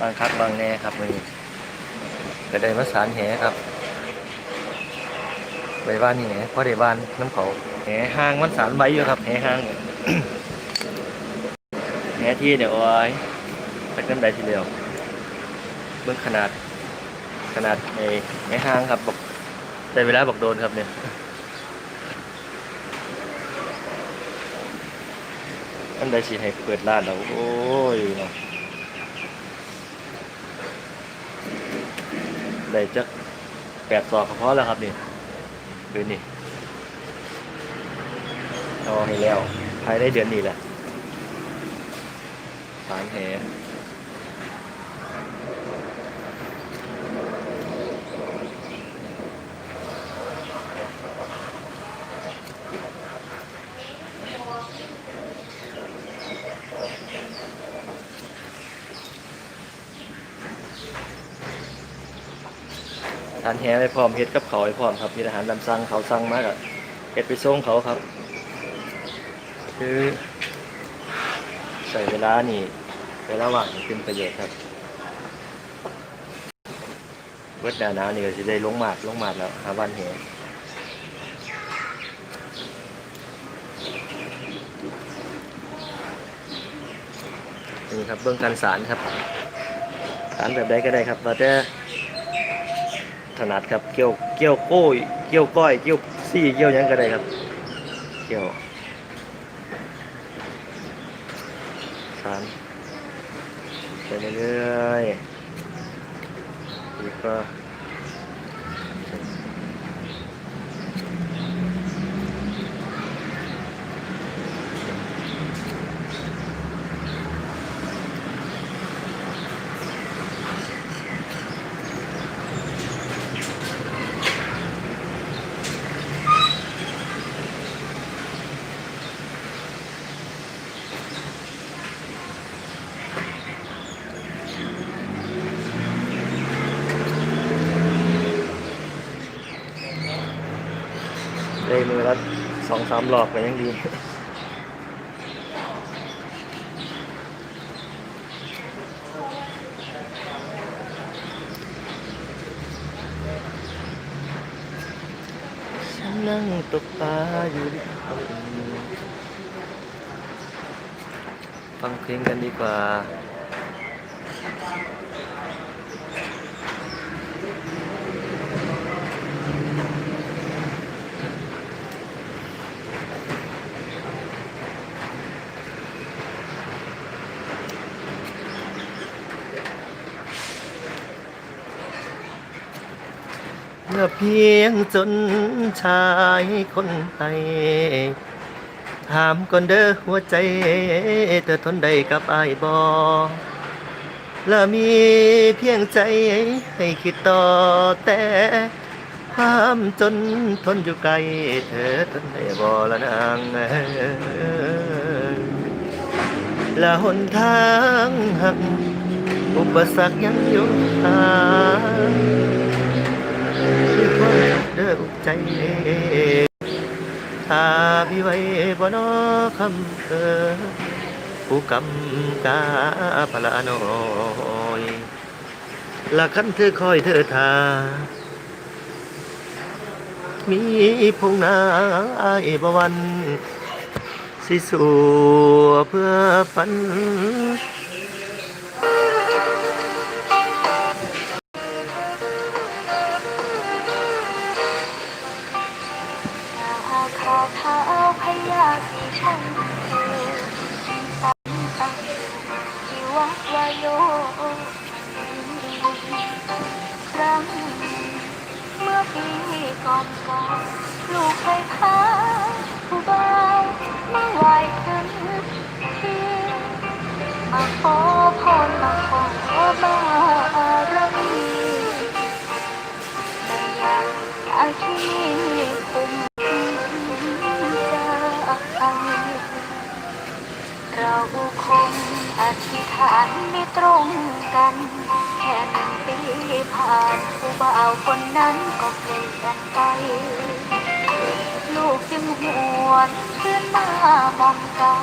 บางคักบางแน่ครับมือนี้ก็ได้มาสารแหครับใบบ้านนี่แหนเพราะได้บ้านน้ำเขาแหห้างมันสารใบอยู่ครับแหห้างเนี่ยแหที่เดี๋ยวอาไว้ไปกันได้ทีเดียวเบื้องขนาดขนาดในแหห้างครับบอกได้เวลาบอกโดนครับเนี่ยอันใดสิให้เปิดร้านแล้วโอ้ยเนาะ ได้จักแปดศอกก็พอแล้วครับนี่ดูนี่เอาให้แล้วภายในเดือนนี้แหละสายแหารแหไปพร้อมเฮ็ดกับเขาไปพร้อมครับมีอาหารตามสั่งเขาสั่งมากอะเฮ็ดไปส่งเขาครับ คือใส่เวลานี่เวลาว่างนี่เป็นประโยชน์ครับเบิดหน้าหนาวนี่ก็จะได้ลงหมากลงหมากแล้วหาวันแหนี่ครับเบื้องการสารครับสารแบบใดก็ได้ครับเราจะ ถนัดครับเกี่ยวเกี่ยวโก้ยเกี่ยวก้อยเกี่ยวซี่เกี่ยวยังก็ได้ครับ เกี่ยวสารไปเรื่อยๆอีกก็ ได้มือละสองสามหลอกก็ยังดีฉันนั่งตกปลาอยู่ฟังเพลงกันดีกว่า เพียงจนชายคนไทยถามก่อนเด้อหัวใจเธอทนได้กับไอายบอและมีเพียงใจให้คิดต่อแต่ความจนทนอยู่ไกลเธอทนได้บอละนางและหนทางหักอุปสรรคยังอยู่ทางคือความเด้ออุกใจถ้าพี่ไว้บนอคำเออผู้กำกาพละน้อยละคันเธอคอยเธอทามีพงนาอบวัน สิสู่เพื่อฝัน มาขอพรมาขอบารมีแต่ยังอาชีพคุมใจเราคงอธิษฐานไม่ตรงกัน แค่หนึ่งปีผ่านผู้บ่าวคนนั้นก็เปลี่ยนไปลูกจึงหวนเพื่อนมามองเก่า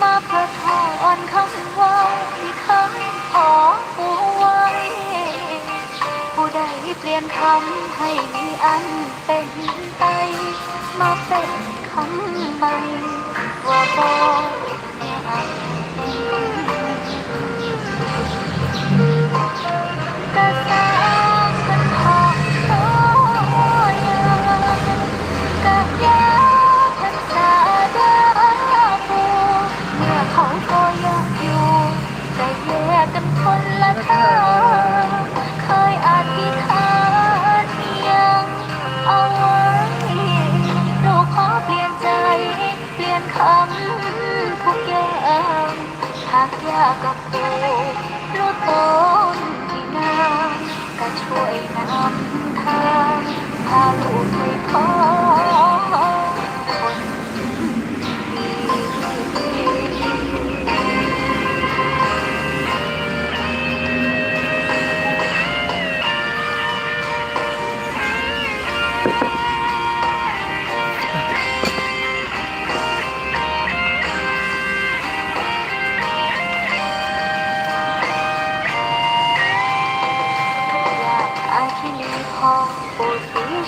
มาประทองนคำว่าที่คำขอผูไว้ ผู้ใดเปลี่ยนคำให้มีอันเป็นไป มาเป็นคำใหม่ว่าบอกเมื่อันากับปูรู้ต้นที่นางก็ช่วยนำทางพาลูกไปขอคน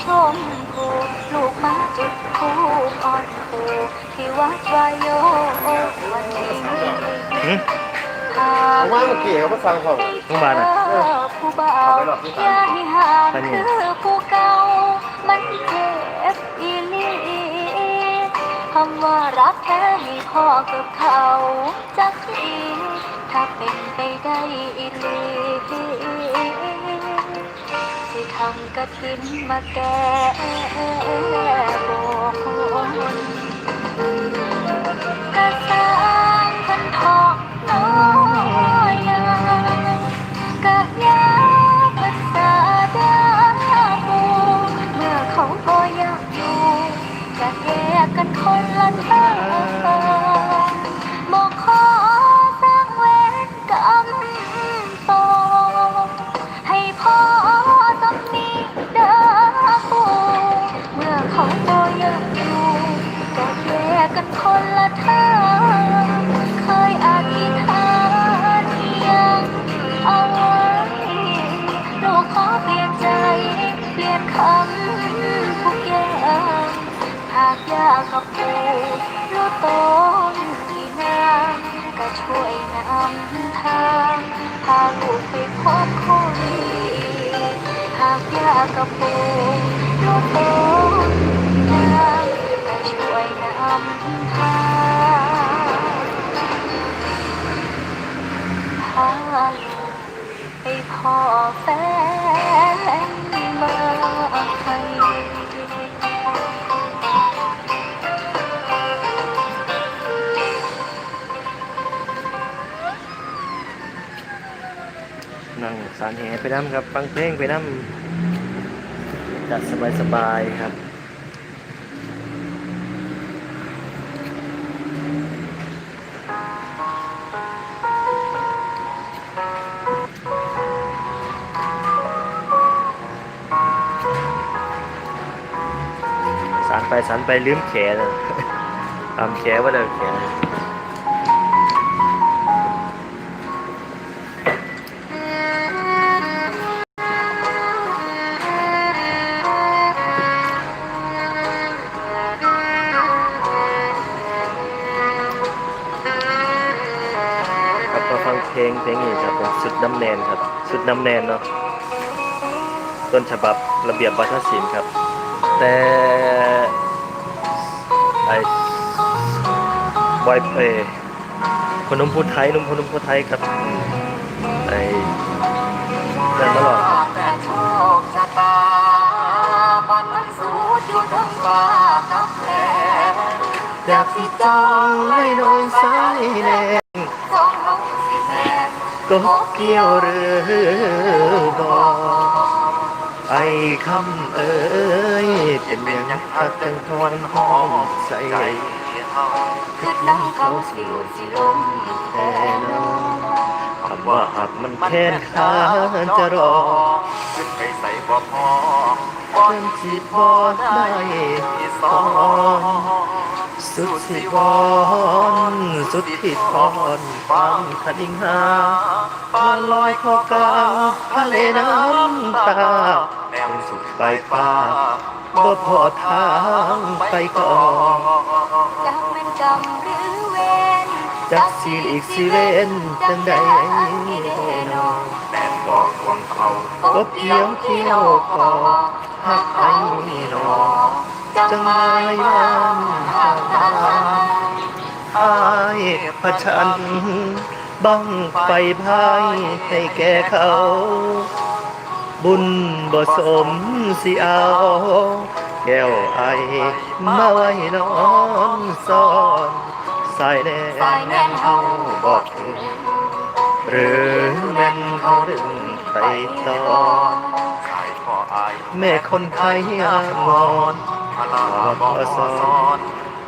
ชมพูลูกมาจุดคูอ่อนผูที่วัดวายโยวันนี้หึหาผมว่าเมื่อกี้เขาก็ฟังผมโรงพยาบาลอะผู้บ่าวอย่าให้ห่างคือผู้เก่ามันเจ็บอีหลีคำว่ารักแท้ให้พ่อกับเขาจักทีถ้าเป็นไปได้อีหลี สิทำกระถินมาแก้บนกระสร้างพันทองน้อยนางกะยาภาษาดาบูเมื่อเขาก็อยากอยู่จะแยกกันคนละทางากยากกับปูรู้ต้นที่นานก็ช่วยนำทางพาลูกไปพบคนดีหากยากกับปูลูกโตนนางก็ช่วยนำทางพาลูกไปพ่อแฟนารแหไปน้ำครับฟังเพลงไปน้ำจัดสบายๆครับสารไปสารไปลืมแขนตามแขนว่าเดินแขน เพลงเพลงนี้ครับผมสุดน้ำแนนครับ สุดน้ำแนนเนาะต้นฉบับระเบียบวัฒนศิลป์ครับ แต่ไอ้บอยเออคนนุ่มพูดไทยนุ่มคนนุ่มพูดไทยครับไอ้นั่นมาหรอกแต่โชคชะตาบอนมันสูดอยู่ทั้งฟ้ากับแผ่อยากสิจองให้น้องสายแนน สองน้องสิแม่ ก็เกี่ยวหรือบ่ไอ้คำเอ้ยเป็นเมียงพักจังทวนหอมใส่คือนั่งเขาสิลสิลมแต่นองคำว่าหักมันแค้นค้าจะรอขึ้นไปใส่บ่พอ บ่เพิ่มสิพอได้สอนสุดสิวอนสุดที่ทอนฟังคดิงหาปานลอยคอกลางทะเลน้ำตาแนมสุสุดไปปลายฟ้าฟ้าบ่พอทางไปก่อนจักเป็นกรรมหรือเวรจักสิอีกสิเวนจังใดนอแดนบอกควงเขากบเกี่ยวเกี่ยวคอ หักไห้หนอจังไงวันห่างตาอายพระชันบังไฟพายให้แก่เขา บุญบ่สมสิเอา แก้วไอมาไว้นอนซ่อนสายแน่สายแน่นเฮาบอกถึงหรือแม่นเขาดึงไปต่อ แม่คนไทยอามอนพลาบ่สอน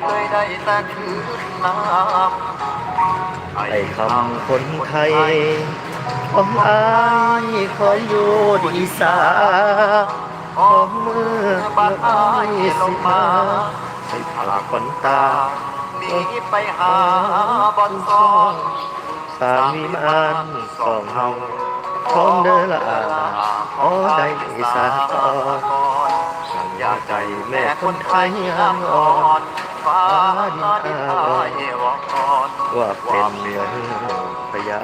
เลยได้แต่คืนน้ำไอ้คำคนไทยของอายของอยู่ดีสาของมือบ้านอายสิมาให้พลาคนตาหนีไปหาบอนซอนสร้างวิมานสองเฮา ของเด้อละอาขอได้สาตออยาใจแม่คนไทยอ่อนฟ้าดินอายเอวอนว่าเป็นเมืองพญา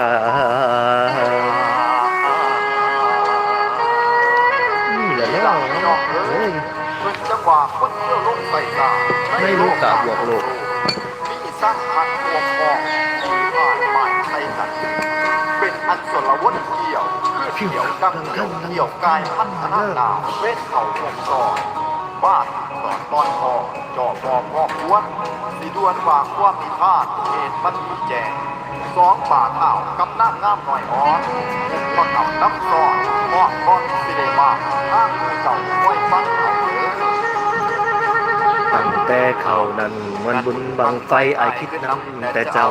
นี่แหละเนาะเอ้ยจังหวะคนเที่ยวลงใส่ตาไม่รู้กะบวกโลกมีสร้ ยวคือเกี่ยวดังเกี่ยวเกี่ยวกายพัฒนาดาเวทเขาวงจรบ้านตอนตอนพอจอพอพอควรสีดวนฝากความมีพาดเหตุมันมีแจงสองป่าเท่ากำนั่งงามหน่อยอ่อนพอกับน้ำซอนมอดก้อนสิเดมาทางมือเก่าไว้ฟังเอาเด้อตั้งแต่เขานั้นมันบุญบังไฟไอคิดนำแต่เจ้า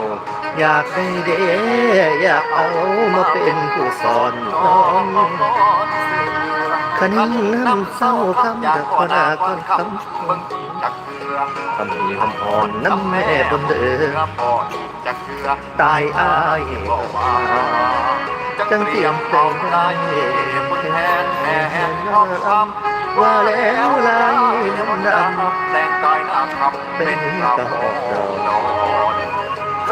อยากได้เด้อยากเอามาเป็นผู้สอนน้องคันนี้น้ำเศร้าคำจากพอนาก่อนคำคำนี้คำพรน้ำแม่บนเดือตายอายจังเตรียมพร้อมลายบนแทนแทนทองคำว่าแล้วลายน้ำดำแรงกายน้ำคำเป็นกระหอบนอน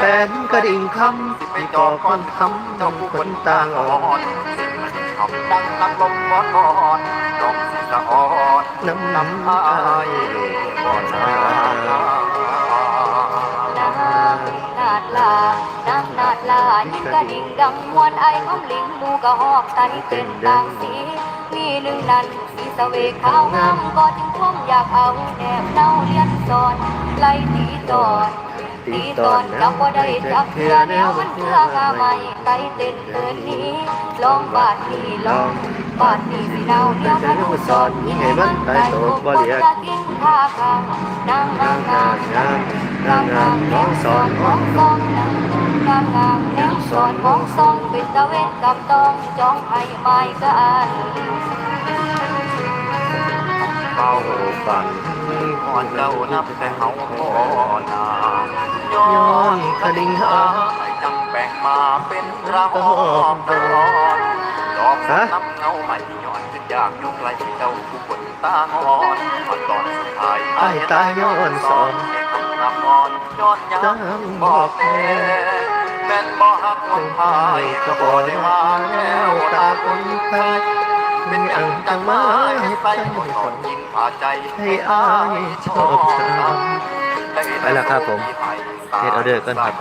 แฟนกระดิ่งคำที่ก่อคอนทำเจ้าน้ำผู้คคนตาตางอ่อ่ออนคำดังนักลมมอนอ่อนดอกสีสะอ่อนน้ำน้ำน้ำอายายก่อนนานาดลานางนาดลายิ่งกระดิ่งดังมวนไอคำลิงหมูกกระหอกไตเป็นต่างสีมีหนึ่งนั้นสีสเวกขาวงามก็จึงท่วมอยากเอาแนบเน่าเลียนซอนไล่ตีตอน ตีตอนจับว่ได้จับเพื่อแนวมันเพื่องาใหม่ไตเต้นเกินนี้ ลองบาดนี้ลองบาดนี้สิเนาเดียวกันผู้สอนยิ่งให้มันตายตกบ่เหลียกินข้าคางนางนางนางนางงามงามน้องสอนมองซองนางนางนางแนวสอนมองซองเป็นตะเวนกับตองจ้องให้ไม้กันเฝ้าฝัน ก่อนเจ้านับแต่เฮาพอนาย้อนคดิ่งหาไอ้จังแบ่งมาเป็นระหอบตลอดดอกน้ำเงาไม่ย้อนขึ้นอยากอยู่ไกลเจ้าผู้คนตางอนมาตอนสุดท้ายไอ้ตายย้อนสอนให้คำนำงอนย้อนยังบอกแม่แม่นบ่ฮักคนพายก็บ่ได้ว่าแล้วตาคนไทย เป็นอังตังมาให้ไปคนอ่อนยิงพาใจให้อายชอบทำไปแล้วครับผมเทสออเดอร์ก่อนครับ